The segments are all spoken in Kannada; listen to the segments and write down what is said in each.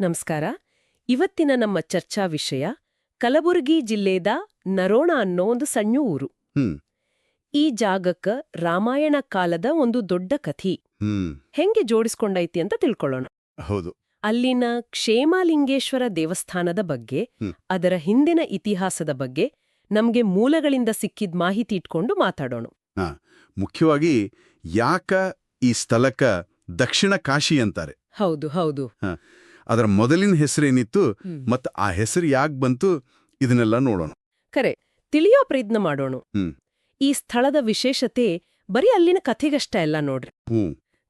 ನಮಸ್ಕಾರ. ಇವತ್ತಿನ ನಮ್ಮ ಚರ್ಚಾ ವಿಷಯ ಕಲಬುರಗಿ ಜಿಲ್ಲೆದ ನರೋಣ ಅನ್ನೋ ಒಂದು ಸಣ್ಣ ಊರು. ಈ ಜಾಗಕ್ಕ ರಾಮಾಯಣ ಕಾಲದ ಒಂದು ದೊಡ್ಡ ಕಥಿ. ಹೆಂಗೆ ಜೋಡಿಸ್ಕೊಂಡೈತಿ ಅಂತ ತಿಳ್ಕೊಳ್ಳೋಣ. ಹೌದು. ಅಲ್ಲಿನ ಕ್ಷೇಮಲಿಂಗೇಶ್ವರ ದೇವಸ್ಥಾನದ ಬಗ್ಗೆ ಅದರ ಹಿಂದಿನ ಇತಿಹಾಸದ ಬಗ್ಗೆ ನಮ್ಗೆ ಮೂಲಗಳಿಂದ ಸಿಕ್ಕಿದ್ ಮಾಹಿತಿ ಇಟ್ಕೊಂಡು ಮಾತಾಡೋಣ. ಮುಖ್ಯವಾಗಿ ಯಾಕ ಈ ಸ್ಥಳಕ್ಕ ದಕ್ಷಿಣ ಕಾಶಿ ಅಂತಾರೆ. ಹೌದು ಹೌದು. ಅದರ ಮೊದಲಿನ ಹೆಸರೇನಿತ್ತು. ಮತ್ತು ಆ ಹೆಸರು ಯಾಕೆ ಬಂತು ಇದನ್ನೆಲ್ಲ ನೋಡೋಣ. ಕರೆ ತಿಳಿಯೋ ಪ್ರಯತ್ನ ಮಾಡೋಣ. ಈ ಸ್ಥಳದ ವಿಶೇಷತೆ ಬರೀ ಅಲ್ಲಿನ ಕಥೆಗಷ್ಟ ಎಲ್ಲ ನೋಡ್ರಿ.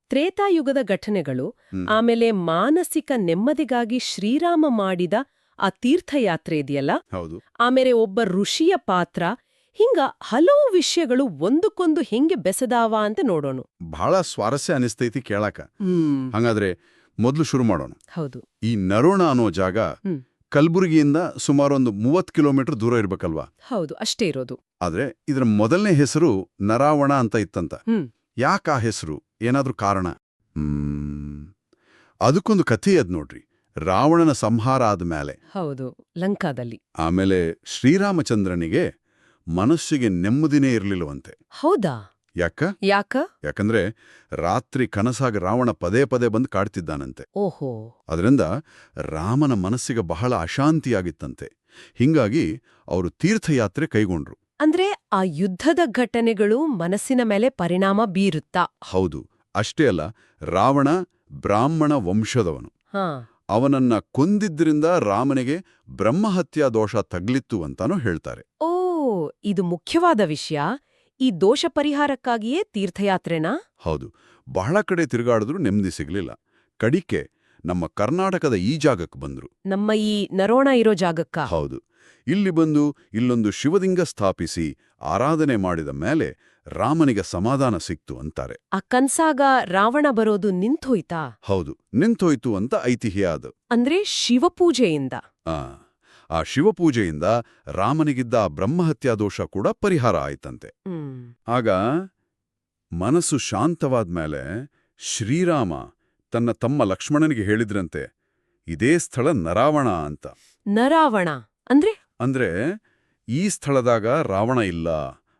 ತ್ರೇತಾಯುಗದ ಘಟನೆಗಳು ಆಮೇಲೆ ಮಾನಸಿಕ ನೆಮ್ಮದಿಗಾಗಿ ಶ್ರೀರಾಮ ಮಾಡಿದ ಆ ತೀರ್ಥಯಾತ್ರೆ ಇದೆಯಲ್ಲ? ಆಮೇಲೆ ಒಬ್ಬ ಋಷಿಯ ಪಾತ್ರ ಹಿಂಗ ಹಲವು ವಿಷಯಗಳು ಒಂದಕ್ಕೊಂದು ಹೆಂಗೆ ಬೆಸದಾವ ಅಂತ ನೋಡೋಣ. ಬಹಳ ಸ್ವಾರಸ್ಯ ಅನಿಸ್ತೈತಿ ಕೇಳಾಕ. ಹಂಗಾದ್ರೆ ಮೊದಲು ಶುರು ಮಾಡೋಣ. ಹೌದು. ಈ ನರೋಣ ಅನ್ನೋ ಜಾಗ ಕಲ್ಬುರ್ಗಿಯಿಂದ ಸುಮಾರು ಒಂದು ಮೂವತ್ತು ಕಿಲೋಮೀಟರ್ ದೂರ ಇರ್ಬೇಕಲ್ವಾ? ಹೌದು ಅಷ್ಟೇ ಇರೋದು. ಆದ್ರೆ ಇದರ ಮೊದಲನೇ ಹೆಸರು ನರಾವಣ ಅಂತ ಇತ್ತಂತ. ಯಾಕ ಆ ಹೆಸರು? ಏನಾದ್ರೂ ಕಾರಣ? ಅದಕ್ಕೊಂದು ಕಥೆ ಅದ್ ನೋಡ್ರಿ. ರಾವಣನ ಸಂಹಾರ ಆದ್ಮೇಲೆ. ಹೌದು ಲಂಕಾದಲ್ಲಿ. ಆಮೇಲೆ ಶ್ರೀರಾಮಚಂದ್ರನಿಗೆ ಮನಸ್ಸಿಗೆ ನೆಮ್ಮದಿನೇ ಇರಲಿಲ್ಲವಂತೆ. ಹೌದಾ? ಯಾಕ? ಯಾಕ? ಯಾಕಂದ್ರೆ ರಾತ್ರಿ ಕನಸಾಗ ರಾವಣ ಪದೇ ಪದೇ ಬಂದು ಕಾಡ್ತಿದ್ದಾನಂತೆ. ಓಹೋ. ಅದರಿಂದ ರಾಮನ ಮನಸ್ಸಿಗೆ ಬಹಳ ಅಶಾಂತಿಯಾಗಿತ್ತಂತೆ. ಹಿಂಗಾಗಿ ಅವರು ತೀರ್ಥಯಾತ್ರೆ ಕೈಗೊಂಡ್ರು. ಅಂದ್ರೆ ಆ ಯುದ್ಧದ ಘಟನೆಗಳು ಮನಸ್ಸಿನ ಮೇಲೆ ಪರಿಣಾಮ ಬೀರುತ್ತಾ? ಹೌದು. ಅಷ್ಟೇ ಅಲ್ಲ ರಾವಣ ಬ್ರಾಹ್ಮಣ ವಂಶದವನು. ಹಾ. ಅವನನ್ನ ಕೊಂದಿದ್ರಿಂದ ರಾಮನಿಗೆ ಬ್ರಹ್ಮಹತ್ಯಾ ದೋಷ ತಗ್ಲಿತ್ತು ಅಂತಾನೂ ಹೇಳ್ತಾರೆ. ಓ ಇದು ಮುಖ್ಯವಾದ ವಿಷಯ. ಈ ದೋಷ ಪರಿಹಾರಕ್ಕಾಗಿಯೇ ತೀರ್ಥಯಾತ್ರೆನಾ? ಹೌದು. ಬಹಳ ಕಡೆ ತಿರುಗಾಡಿದ್ರು ನೆಮ್ಮದಿ ಸಿಗಲಿಲ್ಲ. ಕಡಿಕೆ ನಮ್ಮ ಕರ್ನಾಟಕದ ಈ ಜಾಗಕ್ಕೆ ಬಂದ್ರು. ನಮ್ಮ ಈ ನರೋಣ ಇರೋ ಜಾಗಕ್ಕ? ಹೌದು. ಇಲ್ಲಿ ಬಂದು ಇಲ್ಲೊಂದು ಶಿವಲಿಂಗ ಸ್ಥಾಪಿಸಿ ಆರಾಧನೆ ಮಾಡಿದ ಮೇಲೆ ರಾಮನಿಗೆ ಸಮಾಧಾನ ಸಿಕ್ತು ಅಂತಾರೆ. ಆ ಕನ್ಸಾಗ ರಾವಣ ಬರೋದು ನಿಂತೋಯ್ತಾ ಹೌದು. ನಿಂತೋಯ್ತು ಅಂತ ಐತಿಹ್ಯ ಅದು. ಅಂದ್ರೆ ಶಿವಪೂಜೆಯಿಂದ? ಆ. ಆ ಶಿವಪೂಜೆಯಿಂದ ರಾಮನಿಗಿದ್ದ ಆ ಬ್ರಹ್ಮಹತ್ಯಾ ದೋಷ ಕೂಡ ಪರಿಹಾರ ಆಯ್ತಂತೆ. ಆಗ ಮನಸ್ಸು ಶಾಂತವಾದ್ಮೇಲೆ ಶ್ರೀರಾಮ ತನ್ನ ತಮ್ಮ ಲಕ್ಷ್ಮಣನಿಗೆ ಹೇಳಿದ್ರಂತೆ ಇದೇ ಸ್ಥಳ ನರಾವಣ ಅಂತ. ನರಾವಣ? ಅಂದ್ರೆ? ಅಂದ್ರೆ ಈ ಸ್ಥಳದಾಗ ರಾವಣ ಇಲ್ಲ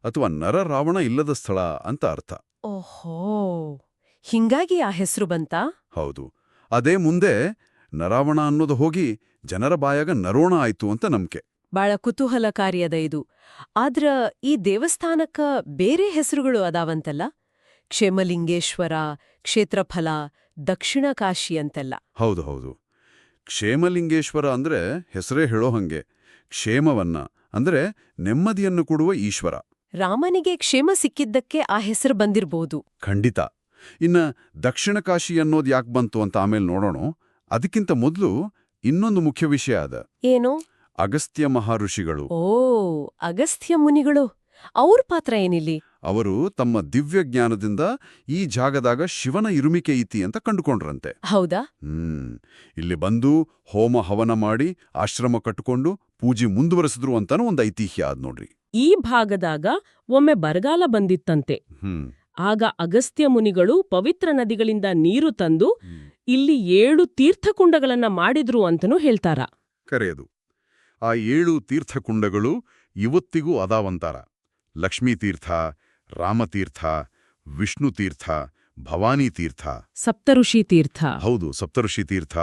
ಅಥವಾ ನರ ರಾವಣ ಇಲ್ಲದ ಸ್ಥಳ ಅಂತ ಅರ್ಥ. ಓಹೋ ಹಿಂಗಾಗಿ ಆ ಹೆಸರು ಬಂತಾ? ಹೌದು. ಅದೇ ಮುಂದೆ ನರಾವಣ ಅನ್ನೋದು ಹೋಗಿ ಜನರ ಬಾಯಾಗ ನರೋಣ ಆಯ್ತು ಅಂತ ನಂಬಿಕೆ. ಬಾಳ ಕುತೂಹಲಕಾರಿಯದ ಇದು. ಆದ್ರ ಈ ದೇವಸ್ಥಾನಕ್ಕ ಬೇರೆ ಹೆಸರುಗಳು ಅದಾವಂತಲ್ಲ? ಕ್ಷೇಮಲಿಂಗೇಶ್ವರ ಕ್ಷೇತ್ರಫಲ ದಕ್ಷಿಣ ಕಾಶಿ ಅಂತೆಲ್ಲ. ಹೌದು ಹೌದು. ಕ್ಷೇಮಲಿಂಗೇಶ್ವರ ಅಂದ್ರೆ ಹೆಸರೇ ಹೇಳೋ ಹಂಗೆ. ಕ್ಷೇಮವನ್ನ ಅಂದ್ರೆ ನೆಮ್ಮದಿಯನ್ನು ಕೊಡುವ ಈಶ್ವರ. ರಾಮನಿಗೆ ಕ್ಷೇಮ ಸಿಕ್ಕಿದ್ದಕ್ಕೆ ಆ ಹೆಸರು ಬಂದಿರಬಹುದು ಖಂಡಿತ. ಇನ್ನ ದಕ್ಷಿಣ ಕಾಶಿ ಅನ್ನೋದು ಯಾಕೆ ಬಂತು ಅಂತ ಆಮೇಲೆ ನೋಡೋಣ. ಅದಕ್ಕಿಂತ ಮೊದಲು ಇನ್ನೊಂದು ಮುಖ್ಯ ವಿಷಯ ಅದ. ಏನು? ಅಗಸ್ತ್ಯ ಮಹಾಋಷಿಗಳು ಓ ಅಗಸ್ತ್ಯ ಮುನಿಗಳು. ಅವ್ರ ಪಾತ್ರ ಏನಿಲ್ಲಿ? ಅವರು ತಮ್ಮ ದಿವ್ಯ ಜ್ಞಾನದಿಂದ ಈ ಜಾಗದಾಗ ಶಿವನ ಇರುಮಿಕೆ ಐತಿ ಅಂತ ಕಂಡುಕೊಂಡ್ರಂತೆ. ಹೌದಾ? ಹ್ಮ್. ಇಲ್ಲಿ ಬಂದು ಹೋಮ ಹವನ ಮಾಡಿ ಆಶ್ರಮ ಕಟ್ಟಿಕೊಂಡು ಪೂಜೆ ಮುಂದುವರೆಸಿದ್ರು ಅಂತಾನೂ ಒಂದು ಐತಿಹ್ಯ ಆದ್ ನೋಡ್ರಿ. ಈ ಭಾಗದಾಗ ಒಮ್ಮೆ ಬರಗಾಲ ಬಂದಿತ್ತಂತೆ. ಹ್ಮ್. ಆಗ ಅಗಸ್ತ್ಯ ಮುನಿಗಳು ಪವಿತ್ರ ನದಿಗಳಿಂದ ನೀರು ತಂದು ಇಲ್ಲಿ ಏಳು ತೀರ್ಥಕುಂಡಗಳನ್ನ ಮಾಡಿದ್ರು ಅಂತನೂ ಹೇಳ್ತಾರ. ಕರೆಯದು. ಆ ಏಳು ತೀರ್ಥಕುಂಡಗಳು ಇವತ್ತಿಗೂ ಅದಾವಂತಾರ. ಲಕ್ಷ್ಮೀತೀರ್ಥ ರಾಮತೀರ್ಥ ವಿಷ್ಣುತೀರ್ಥ ಭವಾನಿ ತೀರ್ಥ. ಸಪ್ತಋಷಿ ತೀರ್ಥ. ಹೌದು ಸಪ್ತಋಷಿ ತೀರ್ಥ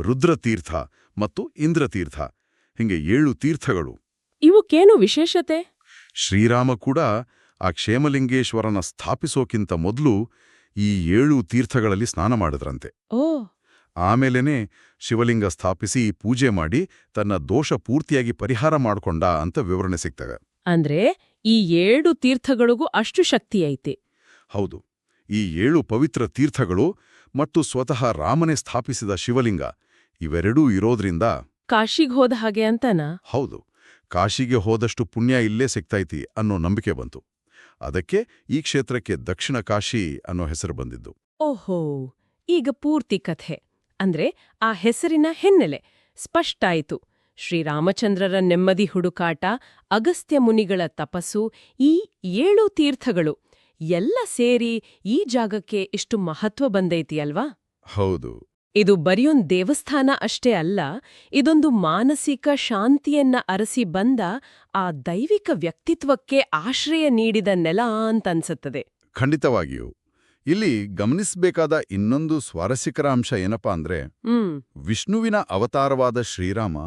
ರುದ್ರತೀರ್ಥ ಮತ್ತು ಇಂದ್ರತೀರ್ಥ ಹಿಂಗೆ ಏಳು ತೀರ್ಥಗಳು. ಇವಕ್ಕೇನು ವಿಶೇಷತೆ? ಶ್ರೀರಾಮ ಕೂಡ ಆ ಕ್ಷೇಮಲಿಂಗೇಶ್ವರನ ಸ್ಥಾಪಿಸೋಕ್ಕಿಂತ ಮೊದಲು ಈ ಏಳು ತೀರ್ಥಗಳಲ್ಲಿ ಸ್ನಾನ ಮಾಡಿದ್ರಂತೆ. ಓ. ಆಮೇಲೆನೆ ಶಿವಲಿಂಗ ಸ್ಥಾಪಿಸಿ ಪೂಜೆ ಮಾಡಿ ತನ್ನ ದೋಷ ಪೂರ್ತಿಯಾಗಿ ಪರಿಹಾರ ಮಾಡ್ಕೊಂಡ ಅಂತ ವಿವರಣೆ ಸಿಗ್ತವೆ. ಅಂದ್ರೆ ಈ ಏಳು ತೀರ್ಥಗಳಿಗೂ ಅಷ್ಟು ಶಕ್ತಿ ಐತೆ. ಹೌದು. ಈ ಏಳು ಪವಿತ್ರ ತೀರ್ಥಗಳು ಮತ್ತು ಸ್ವತಃ ರಾಮನೇ ಸ್ಥಾಪಿಸಿದ ಶಿವಲಿಂಗ ಇವೆರಡೂ ಇರೋದ್ರಿಂದ ಕಾಶಿಗೆ ಹೋದ ಹಾಗೆ ಅಂತನಾ? ಹೌದು. ಕಾಶಿಗೆ ಹೋದಷ್ಟು ಪುಣ್ಯ ಇಲ್ಲೇ ಸಿಗ್ತೈತಿ ಅನ್ನೋ ನಂಬಿಕೆ ಬಂತು. ಅದಕ್ಕೆ ಈ ಕ್ಷೇತ್ರಕ್ಕೆ ದಕ್ಷಿಣ ಕಾಶಿ ಅನ್ನೋ ಹೆಸರು ಬಂದಿದ್ದು. ಓಹೋ ಈಗ ಪೂರ್ತಿ ಕಥೆ. ಅಂದ್ರೆ ಆ ಹೆಸರಿನ ಹಿನ್ನೆಲೆ. ಸ್ಪಷ್ಟ ಆಯಿತು ಶ್ರೀರಾಮಚಂದ್ರರ ನೆಮ್ಮದಿ ಹುಡುಕಾಟ ಅಗಸ್ತ್ಯ ಮುನಿಗಳ ತಪಸ್ಸು ಈ ಏಳು ತೀರ್ಥಗಳು. ಎಲ್ಲ ಸೇರಿ ಈ ಜಾಗಕ್ಕೆ ಇಷ್ಟು ಮಹತ್ವ ಬಂದೈತಿ ಅಲ್ವಾ ಹೌದು. ಇದು ಬರಿಯೊಂದ್ ದೇವಸ್ಥಾನ ಅಷ್ಟೇ ಅಲ್ಲ ಇದೊಂದು ಮಾನಸಿಕ ಶಾಂತಿಯನ್ನ ಅರಸಿ ಬಂದ ಆ ದೈವಿಕ ವ್ಯಕ್ತಿತ್ವಕ್ಕೆ ಆಶ್ರಯ ನೀಡಿದ ನೆಲ ಅಂತನ್ಸುತ್ತದೆ. ಖಂಡಿತವಾಗಿಯೂ. ಇಲ್ಲಿ ಗಮನಿಸಬೇಕಾದ ಇನ್ನೊಂದು ಸ್ವಾರಸ್ಯಕರ ಅಂಶ ಏನಪ್ಪಾ ಅಂದ್ರೆ ವಿಷ್ಣುವಿನ ಅವತಾರವಾದ ಶ್ರೀರಾಮ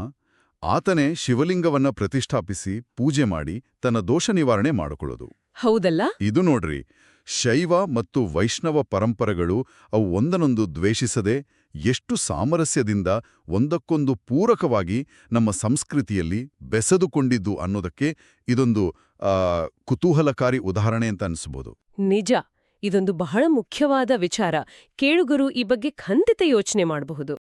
ಆತನೇ ಶಿವಲಿಂಗವನ್ನ ಪ್ರತಿಷ್ಠಾಪಿಸಿ ಪೂಜೆ ಮಾಡಿ ತನ್ನ ದೋಷ ನಿವಾರಣೆ ಮಾಡಿಕೊಳ್ಳೋದು. ಹೌದಲ್ಲ? ಇದು ನೋಡ್ರಿ ಶೈವ ಮತ್ತು ವೈಷ್ಣವ ಪರಂಪರೆಗಳು ಅವು ಒಂದನೊಂದು ದ್ವೇಷಿಸದೆ ಎಷ್ಟು ಸಾಮರಸ್ಯದಿಂದ ಒಂದಕ್ಕೊಂದು ಪೂರಕವಾಗಿ ನಮ್ಮ ಸಂಸ್ಕೃತಿಯಲ್ಲಿ ಬೆಸೆದುಕೊಂಡಿದ್ದು ಅನ್ನೋದಕ್ಕೆ ಇದೊಂದು ಕುತೂಹಲಕಾರಿ ಉದಾಹರಣೆ ಅಂತ ಅನಿಸ್ಬೋದು. ನಿಜ. ಇದೊಂದು ಬಹಳ ಮುಖ್ಯವಾದ ವಿಚಾರ. ಕೇಳುಗರು ಈ ಬಗ್ಗೆ ಖಂಡಿತ ಯೋಚನೆ ಮಾಡಬಹುದು.